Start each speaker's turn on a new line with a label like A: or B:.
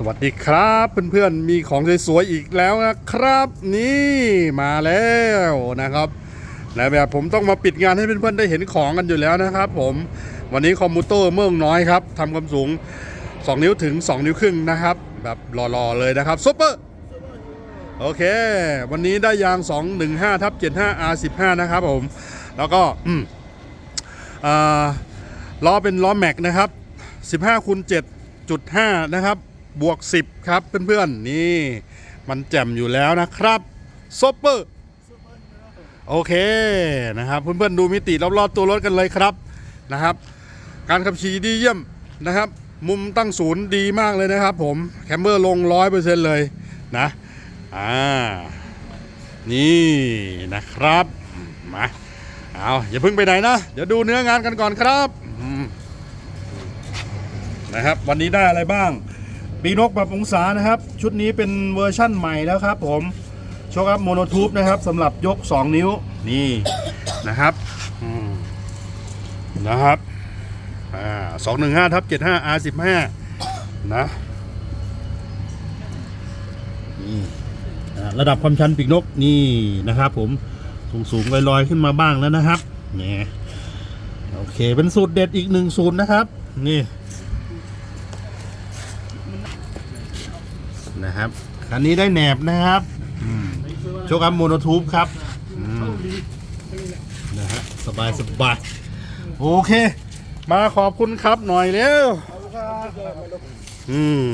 A: สวัสดีครับเพื่อนๆมีของสวยๆอีกแล้วนะครับ นี่มาแล้วนะครับและแบบผมต้องมาปิดงานให้เพื่อนๆได้เห็นของกันอยู่แล้วนะครับ ผมวันนี้คอมมูเตอร์เมืองน้อยครับทำความสูง 2 นิ้วถึง 2 นิ้วครึ่งนะครับ แบบหล่อๆเลยนะครับซุปเปอร์โอเค วันนี้ได้ยาง 215ทับ75 R15 นะครับผม แล้วก็อืมอ่าล้อเป็นล้อแม็กนะครับ 15คูณ7.5 นะครับ บวก 10 ครับเพื่อนๆ นี่ มันแจ่มอยู่แล้วนะครับซอปเปอร์โอเคนะครับ เพื่อนๆ ดูมิติรอบๆตัวรถกันเลยครับนะครับ การขับขี่ดีเยี่ยมนะครับ มุมตั้งศูนย์ดีมากเลยนะครับผมแคมเบอร์ลง100%เเลยนะอ่านี่นะครับมาเอาอย่าเพิ่งไปไหนนะ เดี๋ยวดูเนื้องานกันก่อนครับนะครับ วันนี้ได้อะไรบ้าง ปีนกปรับองศานะครับ ชุดนี้เป็นเวอร์ชั่นใหม่แล้วครับผมโชคอัพโมโนทูบนะครับสำหรับยก 2 นิ้วนี่นะครับนะครับอ่าสองหนึ่งห้าทับเจ็ดห้า R สิบห้านะนี่ระดับความชันปีกนกนี่นะครับ ผมสูงสูงๆลอยๆขึ้นมาบ้างแล้วนะครับนี่โอเคเป็นสูตรเด็ดอีกหนึ่งสูตรนะครับ นี่ นะครับคันนี้ได้แหนบนะครับอืมโชคอัพโมโนทูบครับอืมนะฮะสบายสบายโอเค มาขอบคุณครับหน่อยเร็วอืม